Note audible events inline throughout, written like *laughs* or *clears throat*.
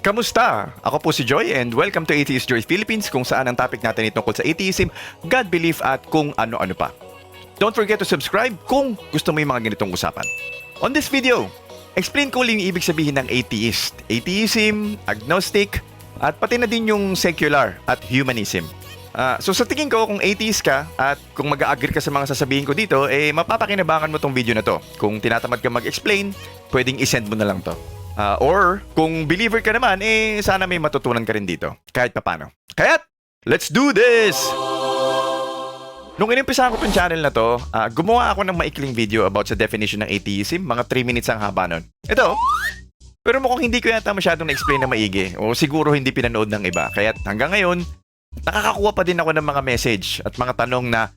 Kamusta? Ako po si Joy and welcome to Atheist Joy Philippines kung saan ang topic natin ay tungkol sa atheism, God belief at kung ano-ano pa. Don't forget to subscribe kung gusto mo yung mga ganitong usapan. On this video, explain ko lang yung ibig sabihin ng atheist, atheism, agnostic, at pati na din yung secular at humanism. Ah, so sa tingin ko, kung atheist ka at kung mag-agree ka sa mga sasabihin ko dito, eh mapapakinabangan mo tong video na to. Kung tinatamad ka mag-explain, pwedeng isend mo na lang to. Ah, or kung believer ka naman, eh sana may matutunan ka rin dito. Kahit papano. Kaya't, let's do this! Nung inimpisahan ko tong channel na to, ah, gumawa ako ng maikling video about sa definition ng atheism. Mga 3 minutes ang haba nun. Ito, pero mukhang hindi ko yata masyadong na-explain na maigi. O siguro hindi pinanood ng iba. Kaya hanggang ngayon, nakakakuha pa din ako ng mga message at mga tanong na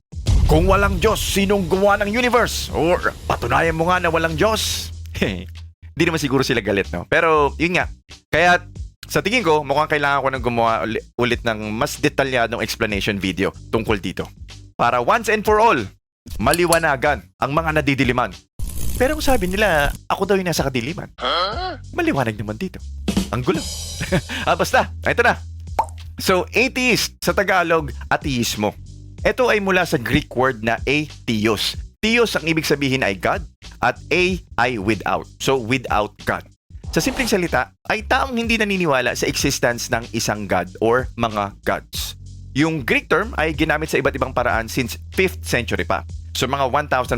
kung walang Diyos, sinong gumawa ng universe? Or patunayan mo nga na walang Diyos? *laughs* Hindi naman siguro sila galit, no? Pero yun nga. Kaya sa tingin ko, mukhang kailangan ko nang gumawa uli- ulit ng mas detalyadong explanation video tungkol dito. Para once and for all, maliwanagan ang mga nadidiliman. Pero kung sabi nila, ako daw yung nasa kadiliman. Maliwanag naman dito. Ang gulo. *laughs* ah, basta, ito na. So, atheist sa Tagalog, ateismo. Ito ay mula sa Greek word na atheos. Theos ang ibig sabihin ay God at a ay without. So, without God. Sa simpleng salita, ay taong hindi naniniwala sa existence ng isang God or mga gods. Yung Greek term ay ginamit sa iba't ibang paraan since 5th century pa. So mga 1,500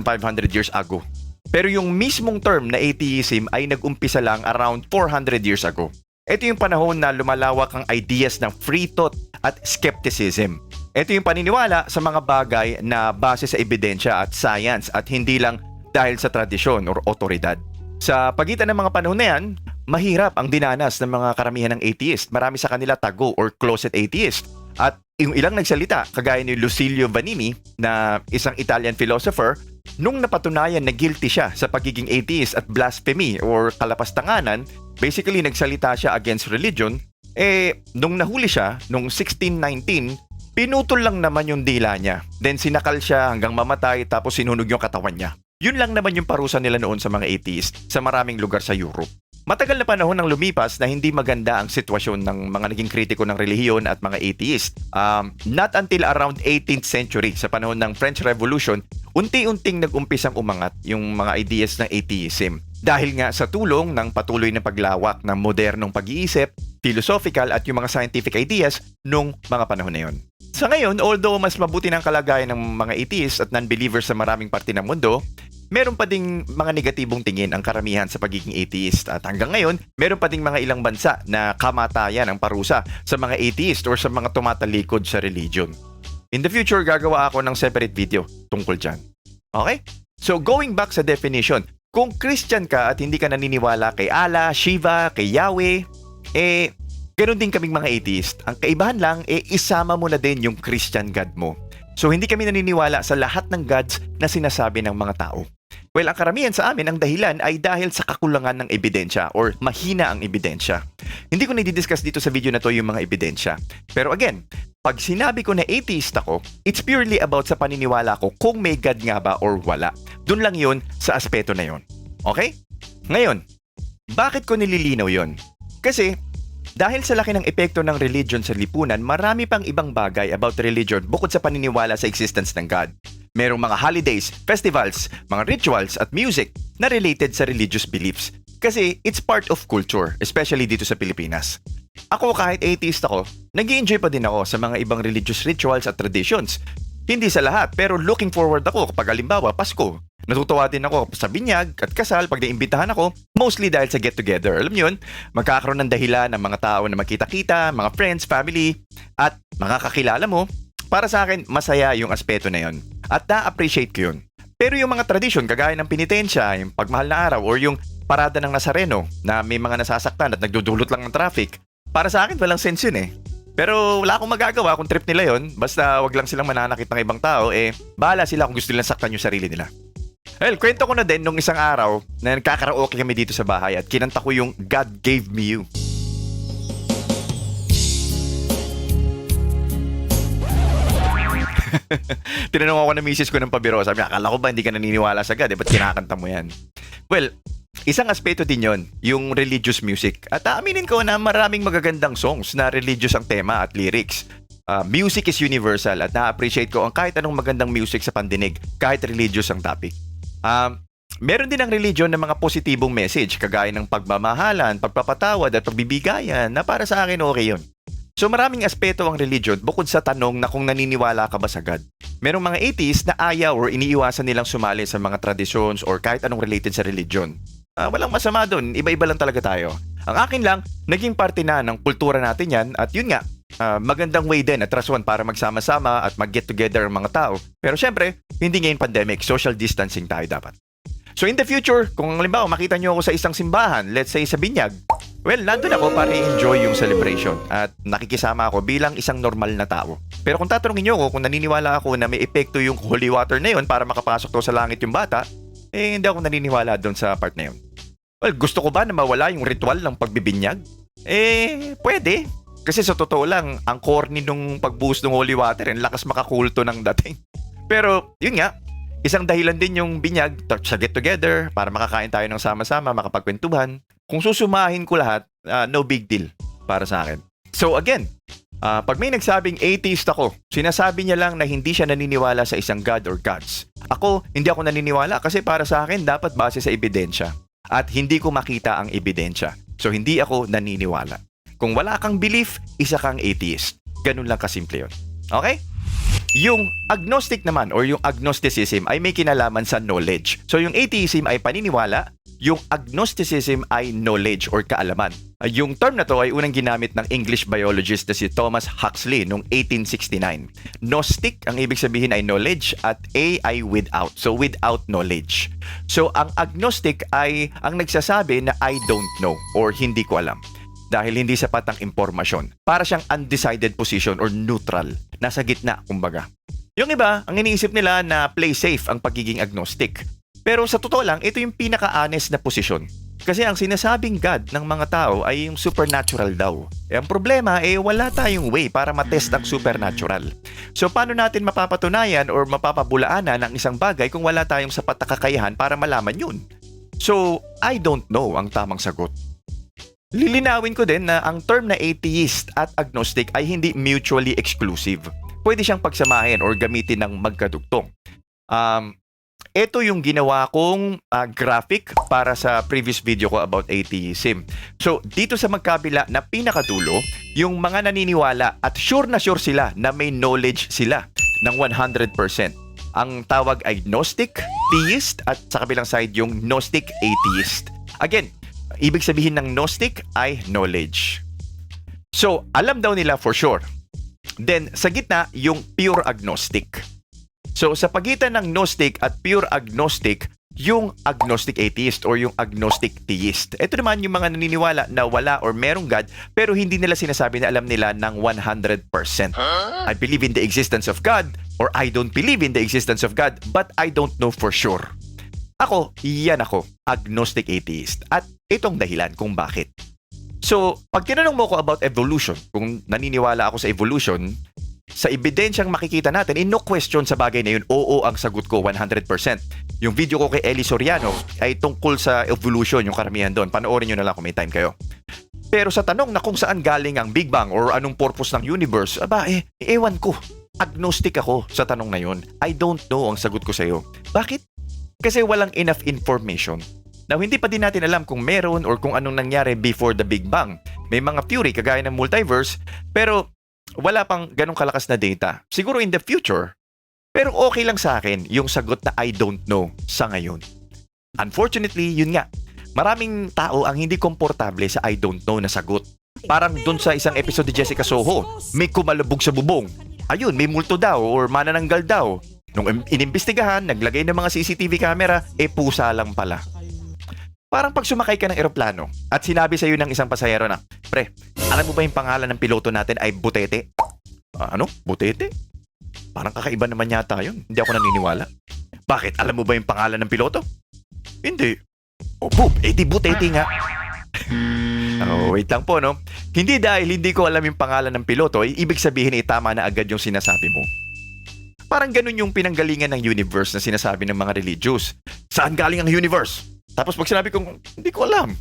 years ago. Pero yung mismong term na atheism ay nag-umpisa lang around 400 years ago. Ito yung panahon na lumalawak ang ideas ng free thought at skepticism. Ito yung paniniwala sa mga bagay na base sa ebidensya at science at hindi lang dahil sa tradisyon or otoridad. Sa pagitan ng mga panahon na yan, mahirap ang dinanas ng mga karamihan ng atheist. Marami sa kanila tago or closet atheist. At yung ilang nagsalita, kagaya ni Lucilio Vanini, na isang Italian philosopher, nung napatunayan na guilty siya sa pagiging atheist at blasphemy or kalapastanganan, basically nagsalita siya against religion, eh, nung nahuli siya, nung 1619, pinutol lang naman yung dila niya. Then sinakal siya hanggang mamatay tapos sinunog yung katawan niya. Yun lang naman yung parusa nila noon sa mga atheist sa maraming lugar sa Europe. Matagal na panahon ng lumipas na hindi maganda ang sitwasyon ng mga naging kritiko ng relihiyon at mga atheist. Um, not until around 18th century, sa panahon ng French Revolution, unti-unting nag-umpisang umangat yung mga ideas ng atheism. Dahil nga sa tulong ng patuloy na paglawak ng modernong pag-iisip, philosophical at yung mga scientific ideas nung mga panahon na yon. Sa ngayon, although mas mabuti ng kalagayan ng mga atheists at non-believers sa maraming parte ng mundo, meron pa ding mga negatibong tingin ang karamihan sa pagiging atheist. At hanggang ngayon, meron pa ding mga ilang bansa na kamatayan ang parusa sa mga atheist or sa mga tumatalikod sa religion. In the future, gagawa ako ng separate video tungkol dyan. Okay? So, going back sa definition, kung Christian ka at hindi ka naniniwala kay Allah, Shiva, kay Yahweh, eh, ganun din kaming mga atheist. Ang kaibahan lang, eh, isama mo na din yung Christian God mo. So, hindi kami naniniwala sa lahat ng gods na sinasabi ng mga tao. Well, ang karamihan sa amin, ang dahilan ay dahil sa kakulangan ng ebidensya or mahina ang ebidensya. Hindi ko na-discuss dito sa video na to yung mga ebidensya. Pero again, pag sinabi ko na atheist ako, it's purely about sa paniniwala ko kung may God nga ba or wala. Doon lang yun sa aspeto na yun. Okay? Ngayon, bakit ko nililinaw yon? Kasi, dahil sa laki ng epekto ng religion sa lipunan, marami pang ibang bagay about religion bukod sa paniniwala sa existence ng God. Merong mga holidays, festivals, mga rituals at music na related sa religious beliefs. Kasi it's part of culture, especially dito sa Pilipinas. Ako kahit atheist ako, nag enjoy pa din ako sa mga ibang religious rituals at traditions. Hindi sa lahat, pero looking forward ako kapag halimbawa Pasko. Natutuwa din ako sa binyag at kasal pag naimbitahan ako, mostly dahil sa get-together. Alam yun, magkakaroon ng dahilan ng mga tao na magkita-kita, mga friends, family, at makakakilala mo. Para sa akin, masaya yung aspeto na yon. At na-appreciate ko yun. Pero yung mga tradisyon, kagaya ng penitensya, yung pagmahal na araw, or yung parada ng Nazareno na may mga nasasaktan at nagdudulot lang ng traffic, para sa akin walang sense yun eh. Pero wala akong magagawa kung trip nila yon. Basta wag lang silang mananakit ng ibang tao, eh, bahala sila kung gusto nilang saktan yung sarili nila. Well, kwento ko na din nung isang araw na nagkakaraoke kami dito sa bahay at kinanta ko yung God Gave Me You. *laughs* Tinanong ako ng misis ko ng pabiro. Sabi niya, akala ko ba hindi ka naniniwala sa God? Eh, ba't kinakanta mo yan? Well, isang aspeto din yon, yung religious music. At aaminin ko na maraming magagandang songs na religious ang tema at lyrics. Ah, music is universal at na-appreciate ko ang kahit anong magandang music sa pandinig, kahit religious ang topic. Um, meron din ang religion ng mga positibong message, kagaya ng pagmamahalan, pagpapatawad at pagbibigayan na para sa akin okay yun. So maraming aspeto ang religion bukod sa tanong na kung naniniwala ka ba sa God. Merong mga atheists na ayaw or iniiwasan nilang sumali sa mga traditions or kahit anong related sa religion. Ah, walang masama doon, iba-iba lang talaga tayo. Ang akin lang, naging parte na ng kultura natin yan at yun nga, ah, magandang way din at rasuan para magsama-sama at mag-get together ang mga tao. Pero syempre, hindi ngayon pandemic, social distancing tayo dapat. So in the future, kung halimbawa makita nyo ako sa isang simbahan, let's say sa Binyag, well, nandun ako para i-enjoy yung celebration at nakikisama ako bilang isang normal na tao. Pero kung tatanungin nyo ako kung naniniwala ako na may epekto yung holy water na yun para makapasok daw sa langit yung bata, eh hindi ako naniniwala doon sa part na yun. Well, gusto ko ba na mawala yung ritual ng pagbibinyag? Eh, pwede. Kasi sa totoo lang, ang corny nung pagbuhos ng holy water, ang lakas makakulto ng dating. *laughs* Pero, yun nga, isang dahilan din yung binyag sa get together para makakain tayo ng sama-sama, makapagkwentuhan. Kung susumahin ko lahat, ah, no big deal para sa akin. So again, ah, pag may nagsabing atheist ako, sinasabi niya lang na hindi siya naniniwala sa isang God or gods. Ako, hindi ako naniniwala kasi para sa akin dapat base sa ebidensya. At hindi ko makita ang ebidensya. So hindi ako naniniwala. Kung wala kang belief, isa kang atheist. Ganun lang kasimple yun. Okay? Yung agnostic naman or yung agnosticism ay may kinalaman sa knowledge. So yung atheism ay paniniwala, yung agnosticism ay knowledge or kaalaman. Yung term na to ay unang ginamit ng English biologist na si Thomas Huxley noong 1869. Gnostic, ang ibig sabihin ay knowledge at A ay without. So without knowledge. So ang agnostic ay ang nagsasabi na I don't know or hindi ko alam dahil hindi sapat ang impormasyon. Para siyang undecided position or neutral. Nasa gitna, kumbaga. Yung iba, ang iniisip nila na play safe ang pagiging agnostic. Pero sa totoo lang, ito yung pinaka-honest na posisyon. Kasi ang sinasabing God ng mga tao ay yung supernatural daw. Eh, ang problema, eh wala tayong way para matest ang supernatural. So paano natin mapapatunayan or mapapabulaanan ang isang bagay kung wala tayong sapat na kakayahan para malaman yun? So, I don't know ang tamang sagot. Lilinawin ko din na ang term na atheist at agnostic ay hindi mutually exclusive. Pwede siyang pagsamahin or gamitin ng magkadugtong. Um, ito yung ginawa kong ah, graphic para sa previous video ko about atheism. So, dito sa magkabila na pinakadulo, yung mga naniniwala at sure na sure sila na may knowledge sila ng 100%. Ang tawag ay Gnostic, Theist, at sa kabilang side yung Gnostic Atheist. Again, ibig sabihin ng Gnostic ay knowledge. So, alam daw nila for sure. Then, sa gitna, yung pure agnostic. So, sa pagitan ng Gnostic at pure agnostic, yung agnostic atheist or yung agnostic theist. Ito naman yung mga naniniwala na wala or merong God pero hindi nila sinasabi na alam nila ng 100%. I believe in the existence of God or I don't believe in the existence of God but I don't know for sure. Ako, yan ako, agnostic atheist. At itong dahilan kung bakit. So, pag tinanong mo ko about evolution, kung naniniwala ako sa evolution, sa ebidensyang makikita natin, in no question sa bagay na yun, oo ang sagot ko 100%. Yung video ko kay Eli Soriano ay tungkol sa evolution, yung karamihan doon. Panoorin nyo na lang kung may time kayo. Pero sa tanong na kung saan galing ang Big Bang or anong purpose ng universe, aba eh, ewan ko. Agnostic ako sa tanong na yun. I don't know ang sagot ko sa iyo. Bakit? Kasi walang enough information. Now, hindi pa din natin alam kung meron or kung anong nangyari before the Big Bang. May mga theory kagaya ng multiverse, pero wala pang ganong kalakas na data. Siguro in the future. Pero okay lang sa akin yung sagot na I don't know sa ngayon. Unfortunately, yun nga. Maraming tao ang hindi komportable sa I don't know na sagot. Parang dun sa isang episode ni Jessica Soho, may kumalabog sa bubong. Ayun, may multo daw or manananggal daw. Nung im- inimbestigahan, naglagay ng mga CCTV camera, eh pusa lang pala. Parang pag sumakay ka ng eroplano at sinabi sa iyo ng isang pasahero na, Pre, alam mo ba yung pangalan ng piloto natin ay Butete? "Ah, ano? Butete? Parang kakaiba naman yata yun. Hindi ako naniniwala. Bakit? Alam mo ba yung pangalan ng piloto? Hindi. O, boop, eh Butete nga. *laughs* oh, wait lang po, no? Hindi dahil hindi ko alam yung pangalan ng piloto, eh, ibig sabihin eh tama na agad yung sinasabi mo. Parang ganun yung pinanggalingan ng universe na sinasabi ng mga religious. Saan galing ang universe? Tapos pag sinabi kong, hindi ko alam.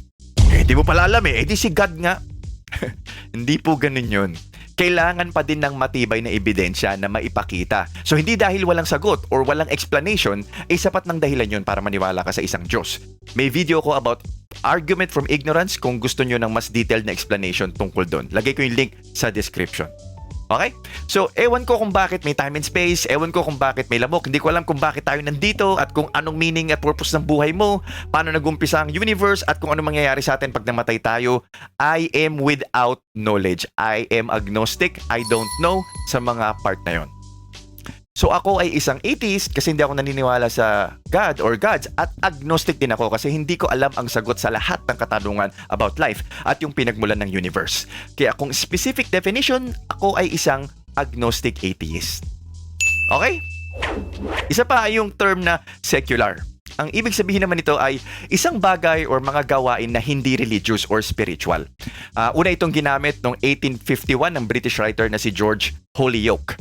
Eh, di mo pala alam eh. Eh, di si God nga. *laughs* hindi po ganun yun. Kailangan pa din ng matibay na ebidensya na maipakita. So hindi dahil walang sagot or walang explanation, ay sapat ng dahilan yun para maniwala ka sa isang Diyos. May video ko about argument from ignorance kung gusto nyo ng mas detailed na explanation tungkol doon. Lagay ko yung link sa description. Okay? So, ewan ko kung bakit may time and space, ewan ko kung bakit may lamok, hindi ko alam kung bakit tayo nandito at kung anong meaning at purpose ng buhay mo, paano nagumpisa ang universe at kung anong mangyayari sa atin pag namatay tayo. I am without knowledge. I am agnostic. I don't know sa mga part na yon. So ako ay isang atheist kasi hindi ako naniniwala sa God or gods at agnostic din ako kasi hindi ko alam ang sagot sa lahat ng katanungan about life at yung pinagmulan ng universe. Kaya kung specific definition, ako ay isang agnostic atheist. Okay? Isa pa ay yung term na secular. Ang ibig sabihin naman nito ay isang bagay or mga gawain na hindi religious or spiritual. Ah, una itong ginamit noong 1851 ng British writer na si George Holyoake.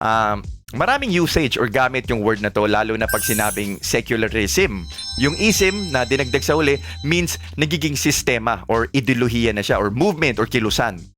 Um, maraming usage or gamit yung word na to lalo na pag sinabing secularism. Yung ism na dinagdag sa uli means nagiging sistema or ideolohiya na siya or movement or kilusan.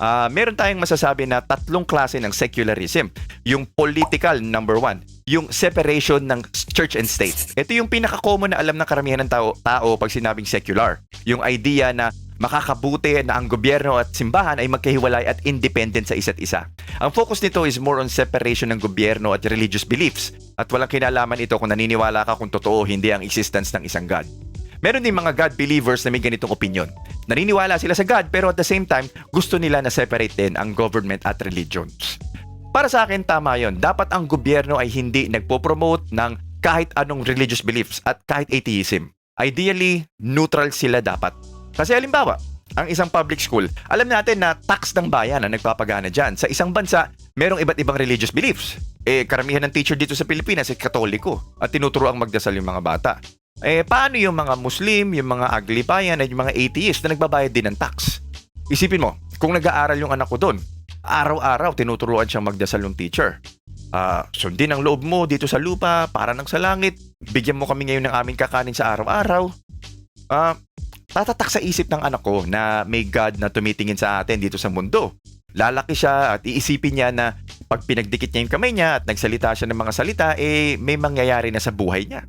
Ah, meron tayong masasabi na tatlong klase ng secularism. Yung political, number one. Yung separation ng church and state. Ito yung pinaka-common na alam ng karamihan ng tao, tao pag sinabing secular. Yung idea na makakabuti na ang gobyerno at simbahan ay magkahiwalay at independent sa isa't isa. Ang focus nito is more on separation ng gobyerno at religious beliefs at walang kinalaman ito kung naniniwala ka kung totoo hindi ang existence ng isang God. Meron din mga God believers na may ganitong opinion. Naniniwala sila sa God pero at the same time, gusto nila na separate din ang government at religions. Para sa akin, tama yon. Dapat ang gobyerno ay hindi nagpo-promote ng kahit anong religious beliefs at kahit atheism. Ideally, neutral sila dapat. Kasi halimbawa, ang isang public school, alam natin na tax ng bayan ang nagpapagana dyan. Sa isang bansa, merong iba't ibang religious beliefs. Eh, karamihan ng teacher dito sa Pilipinas ay katoliko at tinuturo ang magdasal yung mga bata. Eh, paano yung mga Muslim, yung mga aglipayan at yung mga atheist na nagbabayad din ng tax? Isipin mo, kung nag-aaral yung anak ko doon, araw-araw tinuturuan siyang magdasal ng teacher. Ah, sundin ang loob mo dito sa lupa para nang sa langit. Bigyan mo kami ngayon ng aming kakanin sa araw-araw. Ah, tatatak sa isip ng anak ko na may God na tumitingin sa atin dito sa mundo. Lalaki siya at iisipin niya na pag pinagdikit niya yung kamay niya at nagsalita siya ng mga salita, eh may mangyayari na sa buhay niya.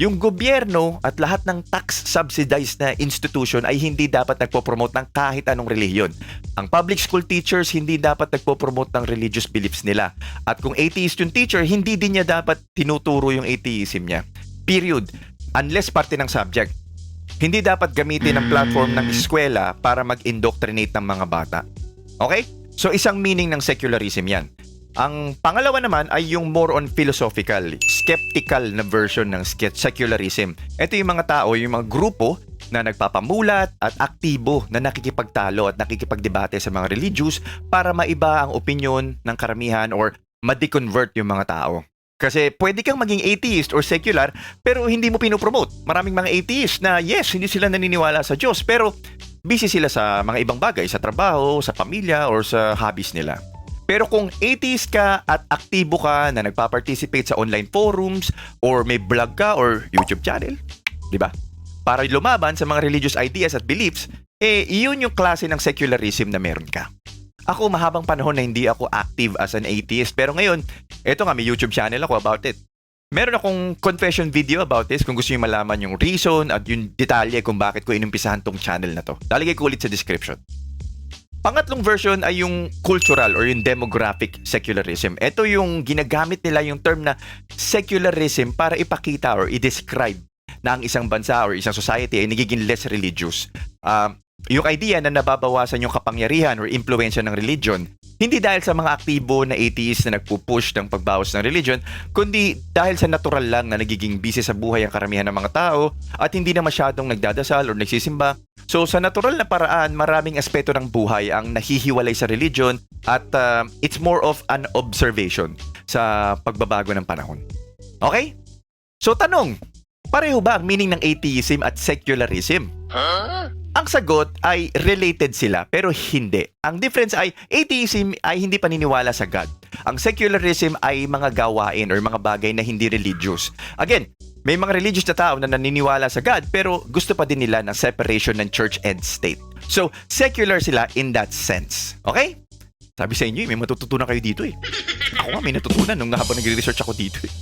Yung gobyerno at lahat ng tax subsidized na institution ay hindi dapat nagpo-promote ng kahit anong relihiyon. Ang public school teachers hindi dapat nagpo-promote ng religious beliefs nila. At kung atheist yung teacher, hindi din niya dapat tinuturo yung atheism niya. Period. Unless parte ng subject. Hindi dapat gamitin ang platform ng eskwela para mag-indoctrinate ng mga bata. Okay? So isang meaning ng secularism yan. Ang pangalawa naman ay yung more on philosophical, skeptical na version ng secularism. Ito yung mga tao, yung mga grupo na nagpapamulat at aktibo na nakikipagtalo at nakikipagdebate sa mga religious para maiba ang opinion ng karamihan or ma-deconvert yung mga tao. Kasi pwede kang maging atheist or secular pero hindi mo pinopromote. Maraming mga atheist na yes, hindi sila naniniwala sa Diyos pero busy sila sa mga ibang bagay, sa trabaho, sa pamilya or sa hobbies nila. Pero kung atheist ka at aktibo ka na nagpa-participate sa online forums or may blog ka or YouTube channel, di ba? Para lumaban sa mga religious ideas at beliefs, eh iyon yung klase ng secularism na meron ka. Ako mahabang panahon na hindi ako active as an atheist pero ngayon, eto nga may YouTube channel ako about it. Meron akong confession video about this kung gusto niyo malaman yung reason at yung detalye kung bakit ko inumpisahan tong channel na to. Lalagay ko ulit sa description. Pangatlong version ay yung cultural or yung demographic secularism. Ito yung ginagamit nila yung term na secularism para ipakita or i-describe na ang isang bansa or isang society ay nagiging less religious. Ah, yung idea na nababawasan yung kapangyarihan or impluensya ng religion, hindi dahil sa mga aktibo na atheists na nagpupush ng pagbawas ng religion, kundi dahil sa natural lang na nagiging busy sa buhay ang karamihan ng mga tao at hindi na masyadong nagdadasal or nagsisimba. So sa natural na paraan, maraming aspeto ng buhay ang nahihiwalay sa religion at uh, it's more of an observation sa pagbabago ng panahon. Okay? So tanong, pareho ba ang meaning ng atheism at secularism? Ang sagot ay related sila pero hindi. Ang difference ay atheism ay hindi paniniwala sa God. Ang secularism ay mga gawain or mga bagay na hindi religious. Again, May mga religious na tao na naniniwala sa God pero gusto pa din nila ng separation ng church and state. So, secular sila in that sense. Okay? Sabi sa inyo, eh, may matututunan kayo dito eh. Ako nga may natutunan nung habang nagre-research ako dito eh.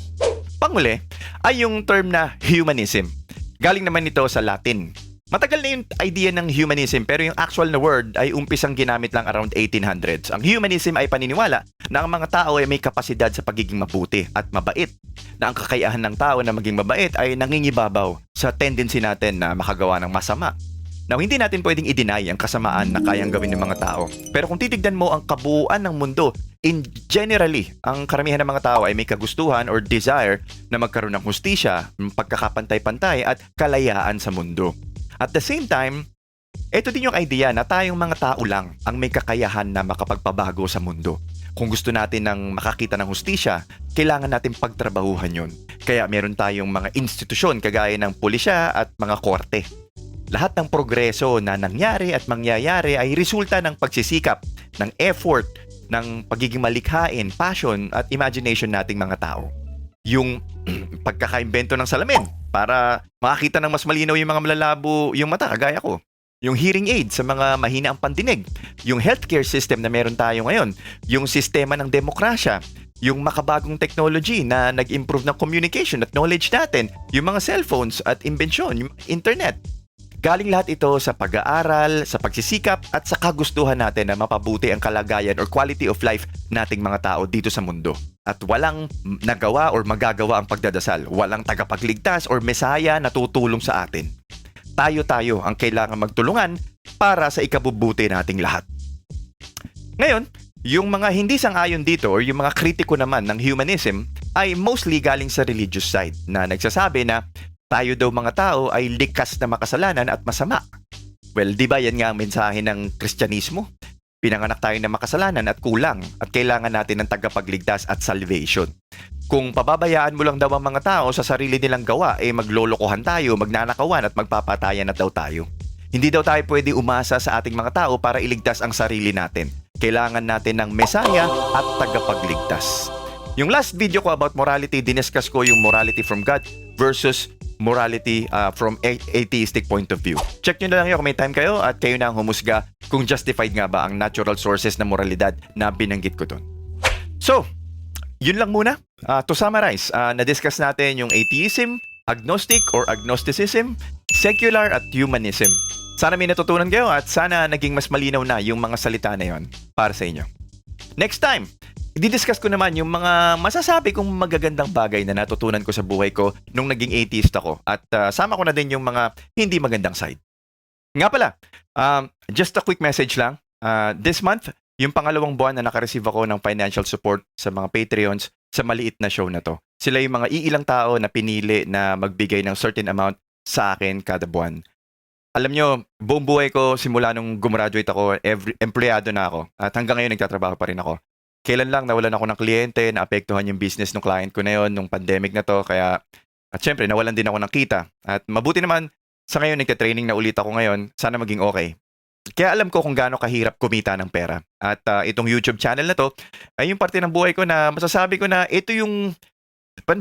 Panguli ay yung term na humanism. Galing naman ito sa Latin. Matagal na yung idea ng humanism pero yung actual na word ay umpisang ginamit lang around 1800s. Ang humanism ay paniniwala na ang mga tao ay may kapasidad sa pagiging mabuti at mabait. Na ang kakayahan ng tao na maging mabait ay nangingibabaw sa tendency natin na makagawa ng masama. Now, hindi natin pwedeng i-deny ang kasamaan na kayang gawin ng mga tao. Pero kung titignan mo ang kabuuan ng mundo, in generally, ang karamihan ng mga tao ay may kagustuhan or desire na magkaroon ng hustisya, pagkakapantay-pantay at kalayaan sa mundo. At the same time, ito din yung idea na tayong mga tao lang ang may kakayahan na makapagpabago sa mundo. Kung gusto natin ng makakita ng hustisya, kailangan natin pagtrabahuhan yun. Kaya meron tayong mga institusyon kagaya ng pulisya at mga korte. Lahat ng progreso na nangyari at mangyayari ay resulta ng pagsisikap, ng effort, ng pagiging malikhain, passion at imagination nating mga tao. Yung *clears throat* pagkakaimbento ng salamin para makakita ng mas malinaw yung mga malalabo yung mata, kagaya ko. Yung hearing aid sa mga mahina ang pandinig. Yung healthcare system na meron tayo ngayon. Yung sistema ng demokrasya. Yung makabagong technology na nag-improve ng communication at knowledge natin. Yung mga cellphones at imbensyon, yung internet. Galing lahat ito sa pag-aaral, sa pagsisikap at sa kagustuhan natin na mapabuti ang kalagayan or quality of life nating mga tao dito sa mundo. At walang nagawa or magagawa ang pagdadasal. Walang tagapagligtas or mesaya na tutulong sa atin. Tayo-tayo ang kailangan magtulungan para sa ikabubuti nating lahat. Ngayon, yung mga hindi sang-ayon dito or yung mga kritiko naman ng humanism ay mostly galing sa religious side na nagsasabi na tayo daw mga tao ay likas na makasalanan at masama. Well, di ba yan nga ang mensahe ng Kristyanismo? Pinanganak tayo na makasalanan at kulang at kailangan natin ng tagapagligtas at salvation. Kung pababayaan mo lang daw ang mga tao sa sarili nilang gawa, eh maglolokohan tayo, magnanakawan at magpapatayan na daw tayo. Hindi daw tayo pwede umasa sa ating mga tao para iligtas ang sarili natin. Kailangan natin ng Mesaya at tagapagligtas. Yung last video ko about morality, diniscuss ko yung morality from God versus morality uh, from a- atheistic point of view. Check nyo na lang yun kung may time kayo at kayo na ang humusga kung justified nga ba ang natural sources ng moralidad na binanggit ko doon. So, yun lang muna. Uh, to summarize, uh, na-discuss natin yung atheism, agnostic or agnosticism, secular at humanism. Sana may natutunan kayo at sana naging mas malinaw na yung mga salita na yon para sa inyo. Next time, i-discuss ko naman yung mga masasabi kong magagandang bagay na natutunan ko sa buhay ko nung naging atheist ako at uh, sama ko na din yung mga hindi magandang side. Nga pala, um, just a quick message lang. Uh, this month, yung pangalawang buwan na nakareceive ako ng financial support sa mga Patreons sa maliit na show na to. Sila yung mga iilang tao na pinili na magbigay ng certain amount sa akin kada buwan. Alam nyo, buong buhay ko simula nung gumraduate ako, every, empleyado na ako. At hanggang ngayon nagtatrabaho pa rin ako. Kailan lang nawalan ako ng kliyente, naapektuhan yung business ng client ko na yon nung pandemic na to. Kaya, at syempre, nawalan din ako ng kita. At mabuti naman, sa ngayon nagka-training na ulit ako ngayon, sana maging okay. Kaya alam ko kung gaano kahirap kumita ng pera. At uh, itong YouTube channel na to, ay yung parte ng buhay ko na masasabi ko na ito yung,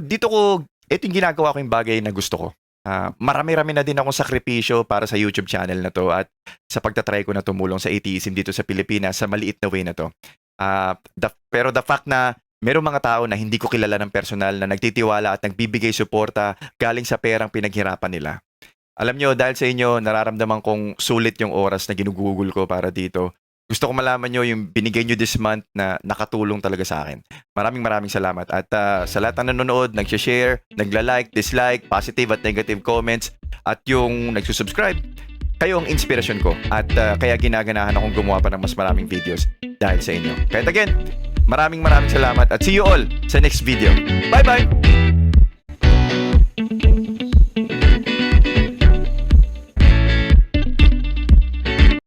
dito ko, ito yung ginagawa ko yung bagay na gusto ko. Uh, marami-rami na din akong sakripisyo para sa YouTube channel na to at sa pagtatry ko na tumulong sa atheism dito sa Pilipinas sa maliit na way na to. Uh, the, pero the fact na merong mga tao na hindi ko kilala ng personal na nagtitiwala at nagbibigay suporta galing sa perang pinaghirapan nila. Alam nyo, dahil sa inyo, nararamdaman kong sulit yung oras na ginugugol ko para dito. Gusto ko malaman nyo yung binigay nyo this month na nakatulong talaga sa akin. Maraming maraming salamat. At uh, sa lahat na nanonood, nag-share, nagla-like, dislike, positive at negative comments, at yung nagsusubscribe, kayo ang inspirasyon ko. At uh, kaya ginaganahan akong gumawa pa ng mas maraming videos dahil sa inyo. Kaya again, maraming maraming salamat at see you all sa next video. Bye-bye!